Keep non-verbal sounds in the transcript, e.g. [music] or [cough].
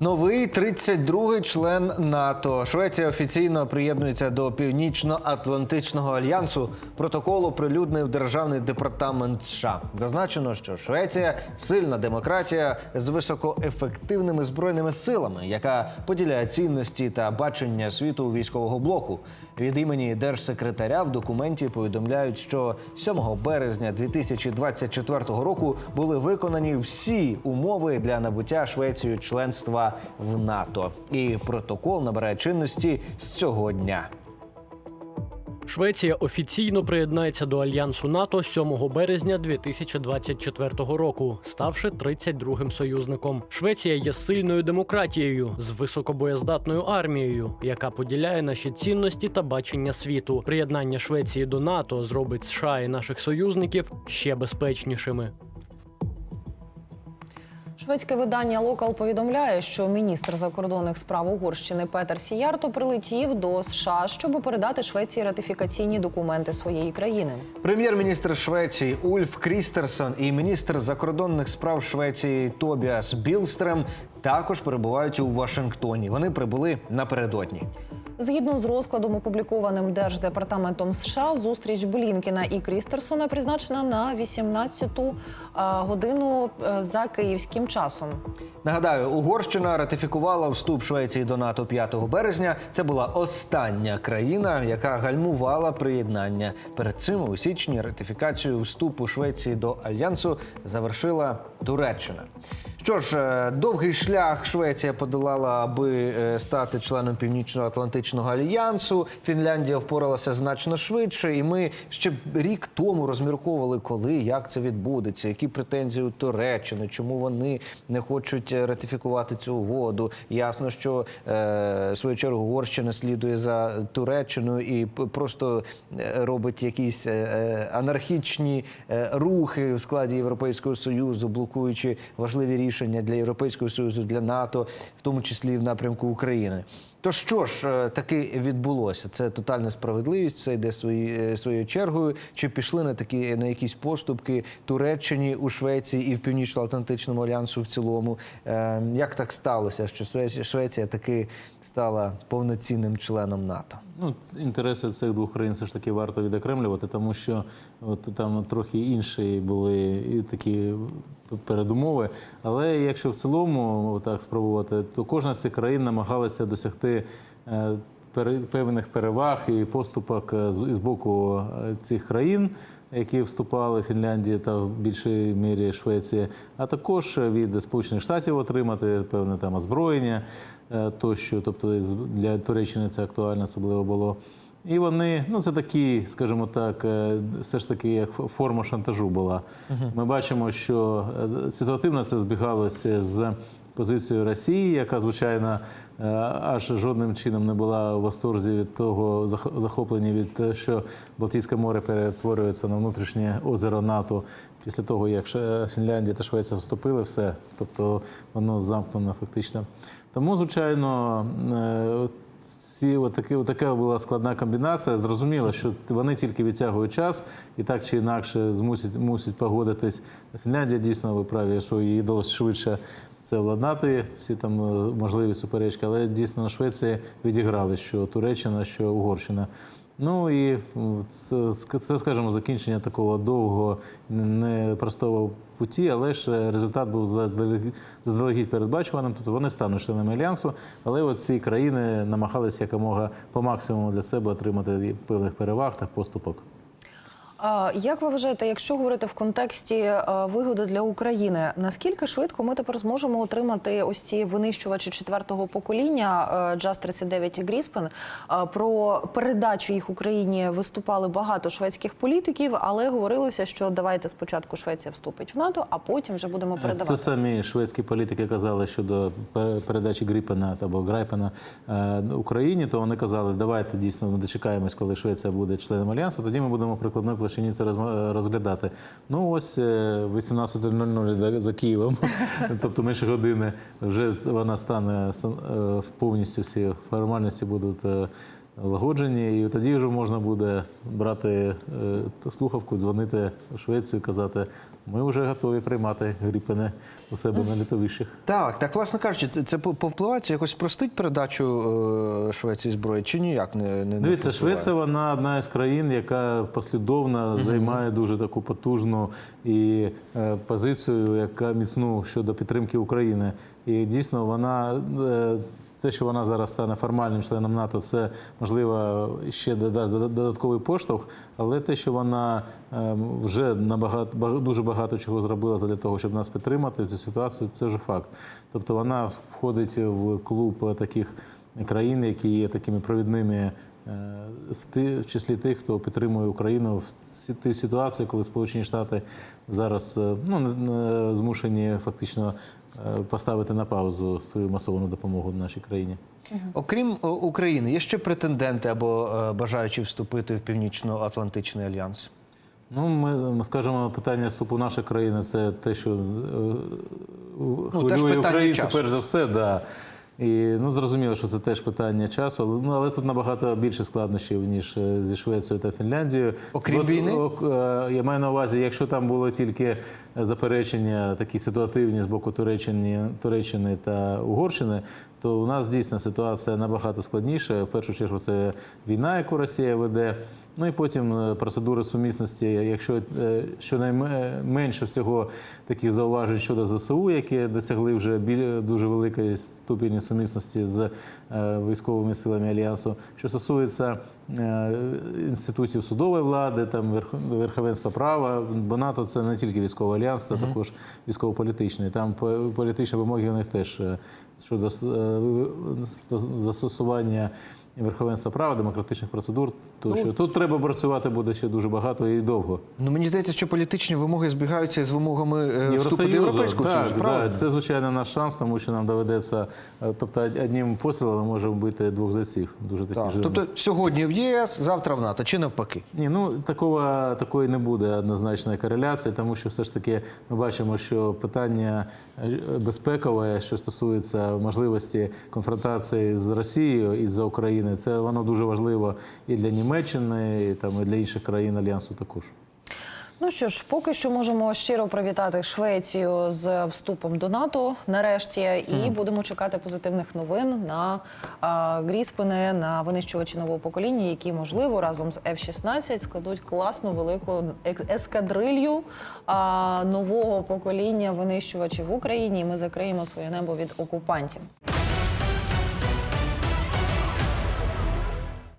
Новий 32-й член НАТО. Швеція офіційно приєднується до Північно-Атлантичного альянсу. Протокол оприлюднив державний департамент США. Зазначено, що Швеція сильна демократія з високоефективними збройними силами, яка поділяє цінності та бачення світу військового блоку. Від імені держсекретаря в документі повідомляють, що 7 березня 2024 року були виконані всі умови для набуття Швецією членства в НАТО. І протокол набирає чинності з цього дня. Швеція офіційно приєднається до альянсу НАТО 7 березня 2024 року, ставши 32-м союзником. Швеція є сильною демократією з високобоєздатною армією, яка поділяє наші цінності та бачення світу. Приєднання Швеції до НАТО зробить США і наших союзників ще безпечнішими. Шведське видання Локал повідомляє, що міністр закордонних справ Угорщини Петер Сіярто прилетів до США, щоб передати Швеції ратифікаційні документи своєї країни. Прем'єр-міністр Швеції Ульф Крістерсон і міністр закордонних справ Швеції Тобіас Білстрем також перебувають у Вашингтоні. Вони прибули напередодні. Згідно з розкладом, опублікованим Держдепартаментом США, зустріч Блінкіна і Крістерсона призначена на 18-ту годину е, за київським часом. Нагадаю, Угорщина ратифікувала вступ Швеції до НАТО 5 березня. Це була остання країна, яка гальмувала приєднання. Перед цим у січні ратифікацію вступу Швеції до альянсу завершила Туреччина. Що ж, е, довгий шлях Швеція подолала, аби е, стати членом Північно-Атлантичного альянсу. Фінляндія впоралася значно швидше, і ми ще рік тому розмірковували, коли як це відбудеться, які претензії у Туреччини, чому вони не хочуть е, ратифікувати цю угоду. Ясно, що е, свою чергу Угорщина слідує за Туреччиною і просто е, робить якісь е, е, анархічні е, рухи в складі Європейського союзу, блокуючи важливі рішення для Європейського союзу, для НАТО, в тому числі в напрямку України. То що ж таки відбулося? Це тотальна справедливість, все йде свої, е, своєю чергою. Чи пішли на такі на якісь поступки Туреччині у Швеції і в Північно-Атлантичному альянсу в цілому? Е, Як так сталося, що Швеція, Швеція таки стала повноцінним членом НАТО? Ну, інтереси цих двох країн все ж таки варто відокремлювати, тому що от там трохи інші були і такі передумови. Але якщо в цілому так спробувати, то кожна з цих країн намагалася досягти певних переваг і поступок е, з боку е, цих країн. Які вступали Фінляндія та в більшій мірі Швеція, а також від Сполучених Штатів отримати певне там озброєння е, тощо. Тобто для Туреччини це актуально особливо було. І вони, ну це такі, скажімо так, е, все ж таки як форма шантажу була. Ми бачимо, що е, ситуативно це збігалося з позицією Росії, яка звичайно е, аж жодним чином не була у восторзі від того зах- захоплення від те, що Балтійське море перетворюється на внутрішнє озеро НАТО після того, як Ше- Фінляндія та Швеція вступили, все, тобто воно замкнено фактично. Тому, звичайно, е, ці отакі, отака була складна комбінація. Зрозуміло, що вони тільки відтягують час і так чи інакше змусять мусять погодитись. Фінляндія дійсно ви праві, що їй вдалося швидше це владнати, всі там е, можливі суперечки, але дійсно на Швеції відіграли, що Туреччина, що Угорщина. Ну і це, це, скажімо, закінчення такого довгого, непростого путі, але ж результат був заздалегідь передбачуваним. Тобто вони стануть членами альянсу, але от ці країни намагалися якомога по максимуму для себе отримати певних переваг та поступок. Як ви вважаєте, якщо говорити в контексті е, вигоди для України, наскільки швидко ми тепер зможемо отримати ось ці винищувачі четвертого покоління е, JAS 39 і Гріспен? Е, Про передачу їх Україні виступали багато шведських політиків, але говорилося, що давайте спочатку Швеція вступить в НАТО, а потім вже будемо Це передавати. самі шведські політики казали щодо пере- передачі Гріпена або Грайпена Україні. То вони казали, давайте дійсно ми дочекаємось, коли Швеція буде членом альянсу. Тоді ми будемо прикладною площині це розглядати. Ну ось е, 18.00 за- за Києвом, [laughs] тобто менше години, вже вона стане е, повністю всі формальності будуть. Лагоджені, і тоді вже можна буде брати е, слухавку, дзвонити в Швецію і казати, ми вже готові приймати Гріпене у себе на літовищах. Так, так, власне кажучи, це, повпливає, це якось спростить передачу е, Швеції зброї чи ніяк не, не Дивіться, не Швеція вона одна із країн, яка послідовно займає дуже таку потужну і е, позицію, яка міцну щодо підтримки України. І дійсно вона. Те, що вона зараз стане формальним членом НАТО, це можливо ще додасть додатковий поштовх, але те, що вона е, вже набагато бага- дуже багато чого зробила для того, щоб нас підтримати цю ситуацію, це вже факт. Тобто вона входить в клуб таких країн, які є такими провідними в, числі тих, хто підтримує Україну в тій ситуації, коли Сполучені Штати зараз е, ну, змушені фактично е, поставити на паузу свою масовану допомогу нашій країні. Окрім України, є ще претенденти або е, бажаючі вступити в Північно-Атлантичний альянс. Ну, ми, ми скажемо, питання вступу нашої країни це те, що е, Ну, хвилює питання українців, перш за все, да. І ну зрозуміло, що це теж питання часу, але ну але тут набагато більше складнощів ніж е, зі Швецією та Фінляндією. Окрім От, війни? ок, е, я маю на увазі, якщо там було тільки заперечення, такі ситуативні з боку Туреччини, Туреччини та Угорщини, то у нас дійсно ситуація набагато складніша. В першу чергу це війна, яку Росія веде. Ну і потім е, процедури сумісності. Якщо е, щонайменше всього таких зауважень щодо ЗСУ, які досягли вже дуже великої ступені сумісності з е, військовими силами альянсу, що стосується інститутів судової влади, там верх- верховенства права, бо НАТО це не тільки військовий альянс, це також військово-політичний. Там політичні вимоги у них теж щодо застосування верховенства права, демократичних процедур. То що тут треба працювати буде ще дуже багато і довго. Ну мені здається, що політичні вимоги збігаються з вимогами е, вступу до Європейського так, Союзу. правильно? це звичайно наш шанс, тому що нам доведеться, е, тобто одним пострілом ми можемо вбити двох зайців. Дуже такі Так. жирні. Тобто сьогодні в єС, завтра в НАТО, чи навпаки? Ні, ну такого такої не буде однозначної кореляції, тому що все ж таки ми бачимо, що питання е, безпекове, що стосується можливості конфронтації з Росією і за України, це воно дуже важливо і для Німеччини, і там і для інших країн альянсу також. Ну що ж, поки що можемо щиро привітати Швецію з вступом до НАТО нарешті, і будемо чекати позитивних новин на а, Гріспени, на винищувачі нового покоління, які можливо разом з F-16 складуть класну велику ескадрилью а, нового покоління винищувачів в Україні. І ми закриємо своє небо від окупантів.